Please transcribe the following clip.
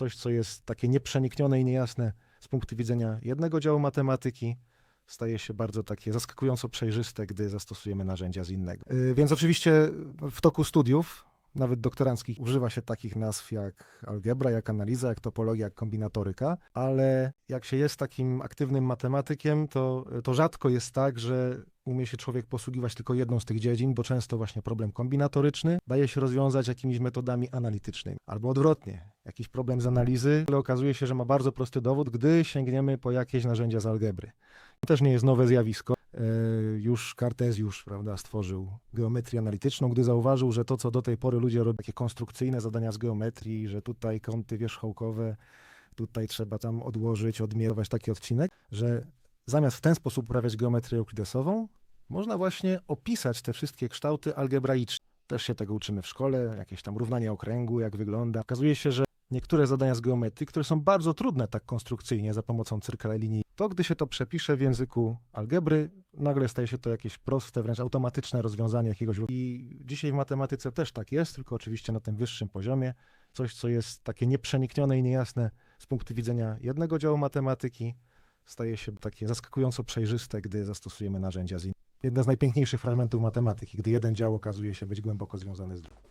coś, co jest takie nieprzeniknione i niejasne z punktu widzenia jednego działu matematyki, staje się bardzo takie zaskakująco przejrzyste, gdy zastosujemy narzędzia z innego. Yy, Więc oczywiście w toku studiów, nawet doktoranckich, używa się takich nazw jak algebra, jak analiza, jak topologia, jak kombinatoryka, ale jak się jest takim aktywnym matematykiem, to, to rzadko jest tak, że umie się człowiek posługiwać tylko jedną z tych dziedzin, bo często właśnie problem kombinatoryczny daje się rozwiązać jakimiś metodami analitycznymi. Albo odwrotnie, jakiś problem z analizy, ale okazuje się, że ma bardzo prosty dowód, gdy sięgniemy po jakieś narzędzia z algebry. To też nie jest nowe zjawisko. E, Już Kartezjusz prawda, stworzył geometrię analityczną, gdy zauważył, że to, co do tej pory ludzie robią, takie konstrukcyjne zadania z geometrii, że tutaj kąty wierzchołkowe, tutaj trzeba tam odłożyć, odmierować taki odcinek, że zamiast w ten sposób uprawiać geometrię euklidesową, można właśnie opisać te wszystkie kształty algebraicznie. Też się tego uczymy w szkole, jakieś tam równanie okręgu, jak wygląda. Okazuje się, że niektóre zadania z geometrii, które są bardzo trudne tak konstrukcyjnie za pomocą cyrkla i linii, to gdy się to przepisze w języku algebry, nagle staje się to jakieś proste, wręcz automatyczne rozwiązanie jakiegoś. I dzisiaj w matematyce też tak jest, tylko oczywiście na tym wyższym poziomie. Coś, co jest takie nieprzeniknione i niejasne z punktu widzenia jednego działu matematyki, staje się takie zaskakująco przejrzyste, gdy zastosujemy narzędzia z innych. Jedna z najpiękniejszych fragmentów matematyki, gdy jeden dział okazuje się być głęboko związany z drugim.